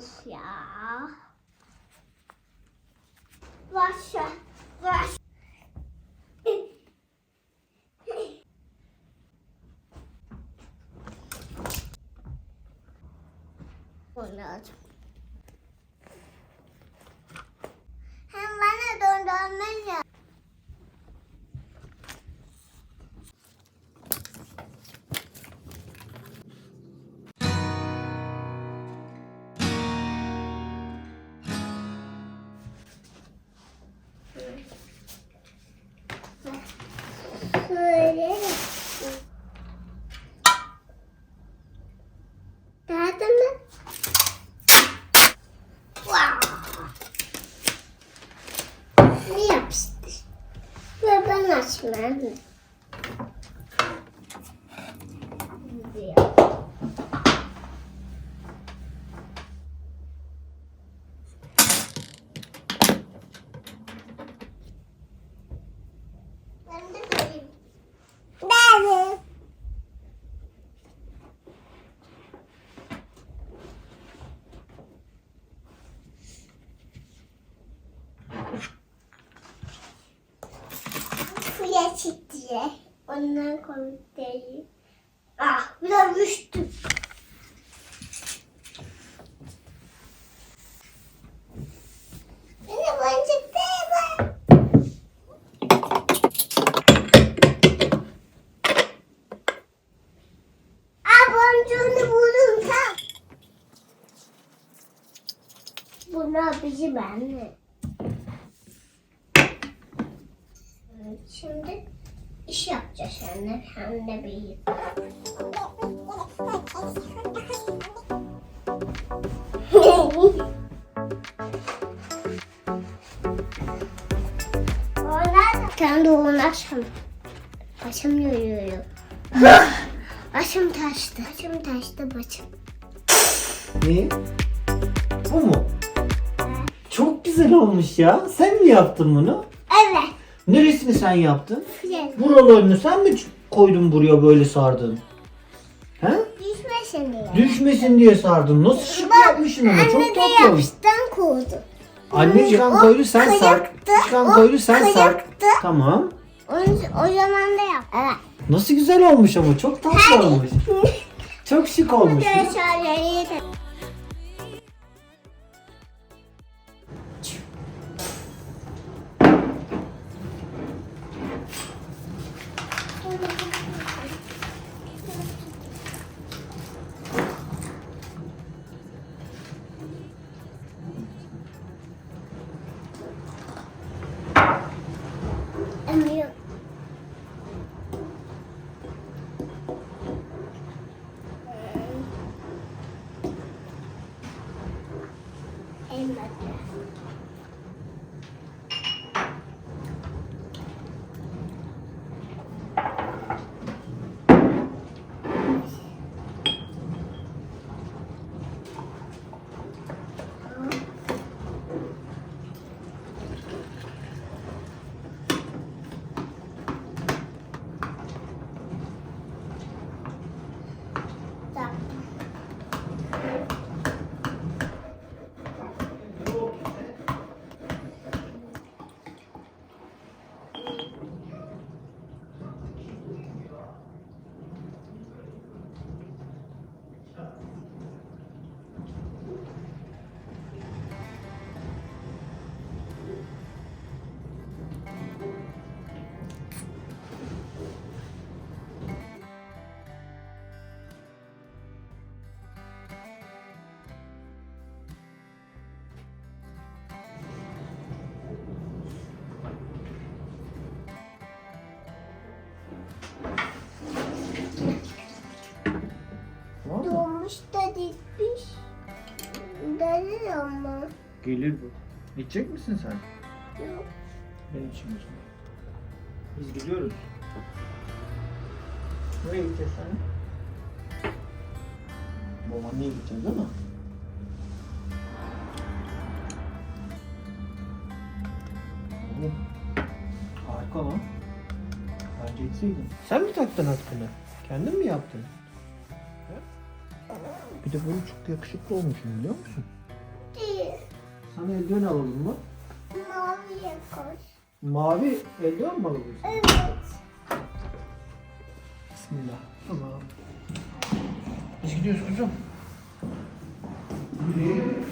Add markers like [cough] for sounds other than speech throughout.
小我去我我拿去还玩了东东没有 Ne yapıştır? Ve ben açmam. Diyor. Ben de koyayım. Ben Suya çıktı. Ondan komik değil. Ah biraz düştüm. Bunu bizi ben mi? Onu açam. Açamıyorum. [laughs] Başım taştı. Başım taştı başım. Ne? Bu mu? Çok güzel olmuş ya. Sen mi yaptın bunu? Evet. Neresini sen yaptın? Güzel. Buralarını sen mi koydun buraya böyle sardın? He? Düşmesin diye. Düşmesin diye sardın. Nasıl şık yapmışsın Anne çok de tatlı. yapıştan kovdu. Anne çıkan koydu sen sar. kayıktı, Çıkan koydu sen sar. kayıktı. Tamam. O, o zaman da yap. Evet. Nasıl güzel olmuş ama çok tatlı olmuş. [laughs] Çok şık olmuş. Şöyle. natin. Gelir ama. Gelir bu. İçecek misin sen? Yok. Ben içeyim o zaman. Biz gidiyoruz. Nereye gideceğiz sen? Babaanneye gideceğiz değil mi? Oo. Harika lan. Bence hiç taksaydın. Sen mi taktın atkını? Kendin mi yaptın? Bir de böyle çok yakışıklı olmuşsun biliyor musun? Sana eldiven alalım mı? Maviye koy. Mavi eldiven mi alalım? Evet. Bismillah. Tamam. Biz gidiyoruz kuzum. Yürüyelim.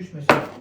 Düşmesin. Tamam mı?